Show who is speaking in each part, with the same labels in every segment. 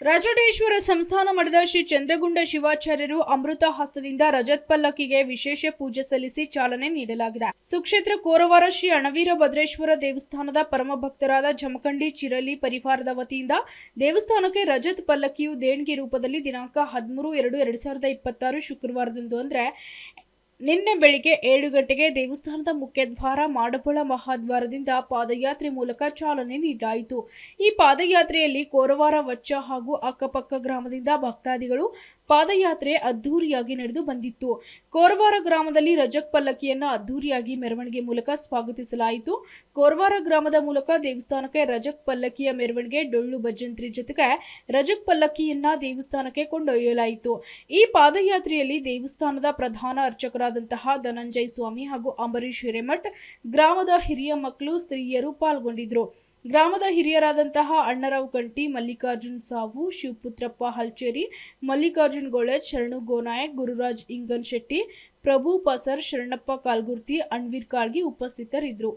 Speaker 1: ರಾಜಡೇಶ್ವರ ಸಂಸ್ಥಾನ ಮಠದ ಶ್ರೀ ಚಂದ್ರಗುಂಡ ಶಿವಾಚಾರ್ಯರು ಅಮೃತ ಹಸ್ತದಿಂದ ರಜತ್ ಪಲ್ಲಕ್ಕಿಗೆ ವಿಶೇಷ ಪೂಜೆ ಸಲ್ಲಿಸಿ ಚಾಲನೆ ನೀಡಲಾಗಿದೆ. ಸುಕ್ಷೇತ್ರ ಕೋರವಾರ ಶ್ರೀ ಅಣವೀರ ಭದ್ರೇಶ್ವರ ದೇವಸ್ಥಾನದ ಪರಮ ಭಕ್ತರಾದ ಜಮಖಂಡಿ ಚಿರಲಿ ಪರಿವಾರದ ವತಿಯಿಂದ ದೇವಸ್ಥಾನಕ್ಕೆ ರಜತ್ ಪಲ್ಲಕ್ಕಿಯು ದೇಣಿಗೆ ರೂಪದಲ್ಲಿ ದಿನಾಂಕ ಹದಿಮೂರು ಎರಡು ಎರಡು ಸಾವಿರದ ಇಪ್ಪತ್ತಾರು ಶುಕ್ರವಾರದಂದು ಅಂದ್ರೆ ನಿನ್ನೆ ಬೆಳಿಗ್ಗೆ ಏಳು ಗಂಟೆಗೆ ದೇವಸ್ಥಾನದ ಮುಖ್ಯದ್ವಾರ ಮಾಡಬಳ ಮಹಾದ್ವಾರದಿಂದ ಪಾದಯಾತ್ರೆ ಮೂಲಕ ಚಾಲನೆ ನೀಡಲಾಯಿತು. ಈ ಪಾದಯಾತ್ರೆಯಲ್ಲಿ ಕೋರವಾರ ವಚ್ಚ ಹಾಗೂ ಅಕ್ಕಪಕ್ಕ ಗ್ರಾಮದಿಂದ ಭಕ್ತಾದಿಗಳು ಪಾದಯಾತ್ರೆ ಅದ್ಧೂರಿಯಾಗಿ ನಡೆದು ಬಂದಿತ್ತು. ಕೋರವಾರ ಗ್ರಾಮದಲ್ಲಿ ರಜಕ್ ಪಲ್ಲಕ್ಕಿಯನ್ನು ಅದ್ಧೂರಿಯಾಗಿ ಮೆರವಣಿಗೆ ಮೂಲಕ ಸ್ವಾಗತಿಸಲಾಯಿತು. ಕೋರವಾರ ಗ್ರಾಮದ ಮೂಲಕ ದೇವಸ್ಥಾನಕ್ಕೆ ರಜಕ್ ಪಲ್ಲಕ್ಕಿಯ ಮೆರವಣಿಗೆ ಡೊಳ್ಳು ಭಜಂತ್ರಿ ಜೊತೆಗೆ ರಜಕ್ ಪಲ್ಲಕ್ಕಿಯನ್ನ ದೇವಸ್ಥಾನಕ್ಕೆ ಕೊಂಡೊಯ್ಯಲಾಯಿತು. ಈ ಪಾದಯಾತ್ರೆಯಲ್ಲಿ ದೇವಸ್ಥಾನದ ಪ್ರಧಾನ ಅರ್ಚಕರಾದಂತಹ ಧನಂಜಯ ಸ್ವಾಮಿ ಹಾಗೂ ಅಂಬರೀಶ್ ಹಿರೇಮಠ್, ಗ್ರಾಮದ ಹಿರಿಯ ಮಕ್ಕಳು, ಸ್ತ್ರೀಯರು ಪಾಲ್ಗೊಂಡಿದ್ರು. ಗ್ರಾಮದ ಹಿರಿಯರಾದಂತಹ ಅಣ್ಣರಾವ್ ಕಂಟಿ ಮಲ್ಲಿಕಾರ್ಜುನ್ ಸಾವು, ಶಿವಪುತ್ರಪ್ಪ ಹಲ್ಚೇರಿ, ಮಲ್ಲಿಕಾರ್ಜುನ್ ಗೋಳೆಜ್ ಶರಣು ಗೋನಾಯಕ್, ಗುರುರಾಜ್ ಇಂಗನ್ ಶೆಟ್ಟಿ, ಪ್ರಭು ಪಸರ್, ಶರಣಪ್ಪ ಕಾಲ್ಗುರ್ತಿ ಅಣ್ವೀರ್ ಕಾಳ್ಗಿ ಉಪಸ್ಥಿತರಿದ್ದರು.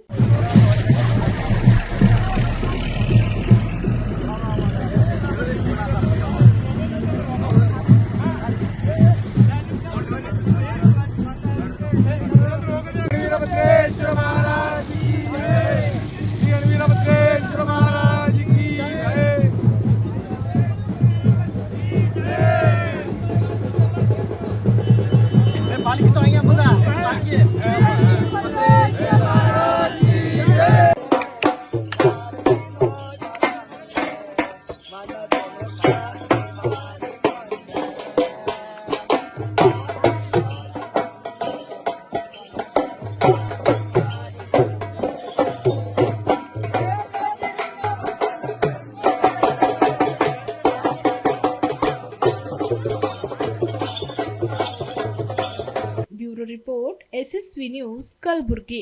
Speaker 2: Olha que toinha mudar. Thank. Bureau report
Speaker 1: S S V news Kalaburagi.